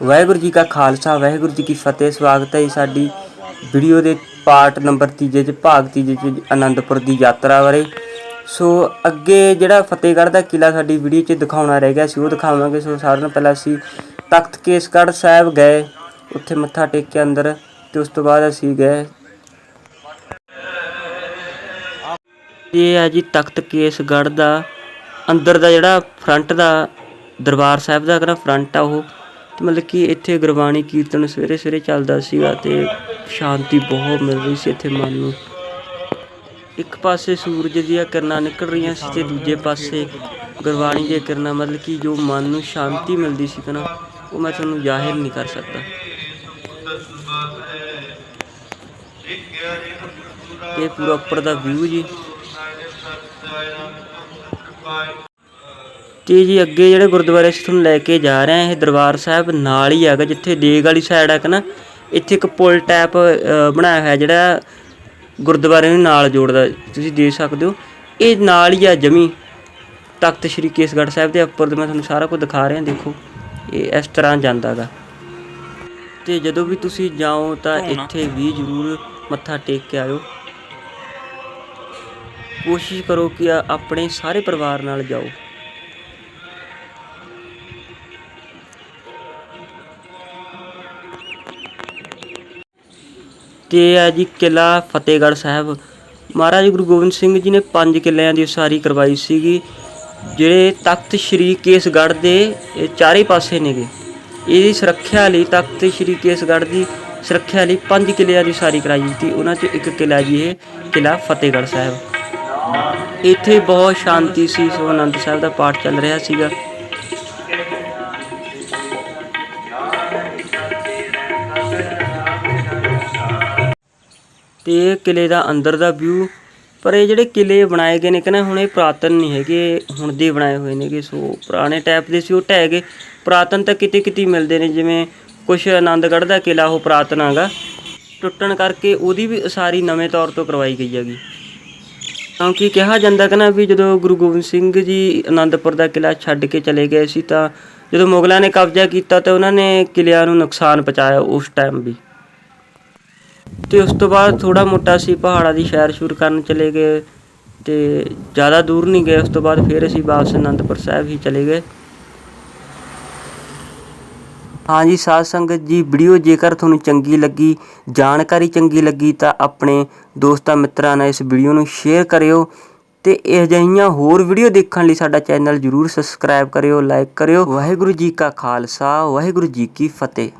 ਵਾਹਿਗੁਰੂ ਜੀ ਕਾ ਖਾਲਸਾ, ਵਾਹਿਗੁਰੂ ਜੀ ਕੀ ਫਤਿਹ। ਸਵਾਗਤ ਹੈ ਜੀ ਸਾਡੀ ਵੀਡੀਓ ਦੇ ਪਾਰਟ ਨੰਬਰ ਤੀਜੇ ਚ, ਭਾਗ ਤੀਜੇ ਚ ਆਨੰਦਪੁਰ ਦੀ ਯਾਤਰਾ ਬਾਰੇ। ਸੋ ਅੱਗੇ ਜਿਹੜਾ ਫਤਿਹਗੜ੍ਹ ਦਾ ਕਿਲਾ ਸਾਡੀ ਵੀਡੀਓ 'ਚ ਦਿਖਾਉਣਾ ਰਹਿ ਗਿਆ ਸੀ, ਉਹ ਦਿਖਾਵਾਂਗੇ। ਸੋ ਸਾਰਿਆਂ ਨਾਲੋਂ ਪਹਿਲਾਂ ਅਸੀਂ ਤਖਤ ਕੇਸਗੜ੍ਹ ਸਾਹਿਬ ਗਏ, ਉੱਥੇ ਮੱਥਾ ਟੇਕਿਆ ਅੰਦਰ ਤੇ ਉਸ ਤੋਂ ਬਾਅਦ ਅਸੀਂ ਗਏ। ਇਹ ਹੈ ਜੀ ਤਖਤ ਕੇਸਗੜ੍ਹ ਦਾ, ਅੰਦਰ ਦਾ ਜਿਹੜਾ ਫਰੰਟ ਦਾ ਦਰਬਾਰ ਸਾਹਿਬ ਦਾ ਜਿਹੜਾ ਫਰੰਟ ਆ ਉਹ। ਤੇ ਮਤਲਬ ਕਿ ਇੱਥੇ ਗੁਰਬਾਣੀ ਕੀਰਤਨ ਸਵੇਰੇ ਸਵੇਰੇ ਚੱਲਦਾ ਸੀਗਾ ਤੇ ਸ਼ਾਂਤੀ ਬਹੁਤ ਮਿਲ ਰਹੀ ਸੀ ਇੱਥੇ ਮਨ ਨੂੰ। ਇੱਕ ਪਾਸੇ ਸੂਰਜ ਦੀਆਂ ਕਿਰਨਾਂ ਨਿਕਲ ਰਹੀਆਂ ਸੀ ਤੇ ਦੂਜੇ ਪਾਸੇ ਗੁਰਬਾਣੀ ਦੀਆਂ ਕਿਰਨਾਂ, ਮਤਲਬ ਕਿ ਜੋ ਮਨ ਨੂੰ ਸ਼ਾਂਤੀ ਮਿਲਦੀ ਸੀ ਨਾ, ਉਹ ਮੈਂ ਤੁਹਾਨੂੰ ਜ਼ਾਹਿਰ ਨਹੀਂ ਕਰ ਸਕਦਾ। ਇਹ ਪੂਰਾ ਉੱਪਰ ਦਾ ਵਿਊ ਜੀ। ਤੇ ਜੀ ਅੱਗੇ ਜਿਹੜੇ ਗੁਰਦੁਆਰੇ ਅਸੀਂ ਤੁਹਾਨੂੰ ਲੈ ਕੇ ਜਾ ਰਹੇ ਹਾਂ ਇਹ ਦਰਬਾਰ ਸਾਹਿਬ ਨਾਲ ਹੀ ਹੈਗਾ ਜਿੱਥੇ ਦੇਗ ਵਾਲੀ ਸਾਈਡ ਹੈ ਕਿ ਨਾ ਇੱਥੇ ਇੱਕ ਪੁਲ ਟੈਪ ਬਣਾਇਆ ਹੋਇਆ ਜਿਹੜਾ ਗੁਰਦੁਆਰੇ ਨੂੰ ਨਾਲ ਜੋੜਦਾ ਤੁਸੀਂ ਦੇਖ ਸਕਦੇ ਹੋ। ਇਹ ਨਾਲ ਹੀ ਆ ਜਮੀ ਤਖਤ ਸ੍ਰੀ ਕੇਸਗੜ੍ਹ ਸਾਹਿਬ ਦੇ ਉੱਪਰ ਤੇ ਮੈਂ ਤੁਹਾਨੂੰ ਸਾਰਾ ਕੁਝ ਦਿਖਾ ਰਿਹਾ ਦੇਖੋ ਇਹ ਇਸ ਤਰ੍ਹਾਂ ਜਾਂਦਾ ਗਾ। ਤੇ ਜਦੋਂ ਵੀ ਤੁਸੀਂ ਜਾਓ ਤਾਂ ਇੱਥੇ ਵੀ ਜ਼ਰੂਰ ਮੱਥਾ ਟੇਕ ਕੇ ਆਇਓ। ਕੋਸ਼ਿਸ਼ ਕਰੋ ਕਿ ਆਪਣੇ ਸਾਰੇ ਪਰਿਵਾਰ ਨਾਲ ਜਾਓ। ਤੇ ਇਹ ਹੈ ਜੀ ਕਿਲਾ ਫਤਿਹਗੜ੍ਹ ਸਾਹਿਬ। ਮਹਾਰਾਜ ਗੁਰੂ ਗੋਬਿੰਦ ਸਿੰਘ ਜੀ ਨੇ ਪੰਜ ਕਿਲਿਆਂ ਦੀ ਉਸਾਰੀ ਕਰਵਾਈ ਸੀਗੀ, ਜਿਹੜੇ ਤਖਤ ਸ੍ਰੀ ਕੇਸਗੜ੍ਹ ਦੇ ਚਾਰੇ ਪਾਸੇ ਨੇਗੇ। ਇਹਦੀ ਸੁਰੱਖਿਆ ਲਈ ਤਖਤ ਸ੍ਰੀ ਕੇਸਗੜ੍ਹ ਦੀ ਸੁਰੱਖਿਆ ਲਈ ਪੰਜ ਕਿਲਿਆਂ ਦੀ ਉਸਾਰੀ ਕਰਾਈ ਸੀ। ਉਹਨਾਂ 'ਚ ਇੱਕ ਕਿਲਾ ਜੀ ਇਹ ਕਿਲਾ ਫਤਿਹਗੜ੍ਹ ਸਾਹਿਬ। ਇੱਥੇ ਬਹੁਤ ਸ਼ਾਂਤੀ ਸੀ, ਸੋ ਅਨੰਦ ਸਾਹਿਬ ਦਾ ਪਾਠ ਚੱਲ ਰਿਹਾ ਸੀਗਾ। ਤੇ ਇਹ ਕਿਲੇ ਦਾ ਅੰਦਰ ਦਾ ਵਿਊ ਪਰ ਇਹ ਜਿਹੜੇ ਕਿਲੇ ਬਣਾਏ ਗਏ ਨੇ ਕਿ ਨਾ ਹੁਣ ਇਹ ਪੁਰਾਤਨ ਨਹੀਂ ਹੈਗੇ, ਹੁਣ ਦੇ ਬਣਾਏ ਹੋਏ ਨੇਗੇ, ਸੋ ਪੁਰਾਣੇ ਟਾਈਪ ਦੇ ਸੀ, ਉਹ ਢਹਿ ਗਏ। ਪੁਰਾਤਨ ਤਾਂ ਕਿਤੇ ਕਿਤੇ ਮਿਲਦੇ ਨੇ, ਜਿਵੇਂ ਕੁਛ ਆਨੰਦਗੜ੍ਹ ਦਾ ਕਿਲਾ, ਉਹ ਪੁਰਾਤਨ ਹੈਗਾ। ਟੁੱਟਣ ਕਰਕੇ ਉਹਦੀ ਵੀ ਉਸਾਰੀ ਨਵੇਂ ਤੌਰ ਤੋਂ ਕਰਵਾਈ ਗਈ ਹੈਗੀ। ਕਿਉਂਕਿ ਕਿਹਾ ਜਾਂਦਾ ਕਿ ਨਾ ਵੀ ਜਦੋਂ ਗੁਰੂ ਗੋਬਿੰਦ ਸਿੰਘ ਜੀ ਆਨੰਦਪੁਰ ਦਾ ਕਿਲਾ ਛੱਡ ਕੇ ਚਲੇ ਗਏ ਸੀ, ਤਾਂ ਜਦੋਂ ਮੁਗਲਾਂ ਨੇ ਕਬਜ਼ਾ ਕੀਤਾ, ਤਾਂ ਉਹਨਾਂ ਨੇ ਕਿਲਿਆਂ ਨੂੰ ਨੁਕਸਾਨ ਪਹੁੰਚਾਇਆ ਉਸ ਟਾਈਮ ਵੀ। ਤੇ ਉਸ ਤੋਂ ਬਾਅਦ ਥੋੜਾ ਮੋਟਾ ਅਸੀਂ ਪਹਾੜਾਂ ਦੀ ਸੈਰ ਸ਼ੁਰੂ ਕਰਨ ਚਲੇ ਗਏ ਤੇ ਜ਼ਿਆਦਾ ਦੂਰ ਨਹੀਂ ਗਏ, ਉਸ ਤੋਂ ਬਾਅਦ ਫਿਰ ਅਸੀਂ ਵਾਪਸ ਅਨੰਦਪੁਰ ਸਾਹਿਬ ਹੀ ਚਲੇ ਗਏ। ਹਾਂਜੀ ਸਾਧ ਸੰਗਤ ਜੀ, ਵੀਡੀਓ ਜੇਕਰ ਤੁਹਾਨੂੰ ਚੰਗੀ ਲੱਗੀ, ਜਾਣਕਾਰੀ ਚੰਗੀ ਲੱਗੀ ਤਾਂ ਆਪਣੇ ਦੋਸਤਾਂ ਮਿੱਤਰਾਂ ਨਾਲ ਇਸ ਵੀਡੀਓ ਨੂੰ ਸ਼ੇਅਰ ਕਰਿਓ ਤੇ ਇਹ ਜਿਹੀਆਂ ਹੋਰ ਵੀਡੀਓ ਦੇਖਣ ਲਈ ਸਾਡਾ ਚੈਨਲ ਜਰੂਰ ਸਬਸਕ੍ਰਾਈਬ ਕਰਿਓ, ਲਾਈਕ ਕਰਿਓ। ਵਾਹਿਗੁਰੂ ਜੀ ਕਾ ਖਾਲਸਾ, ਵਾਹਿਗੁਰੂ ਜੀ ਕੀ ਫਤਿਹ।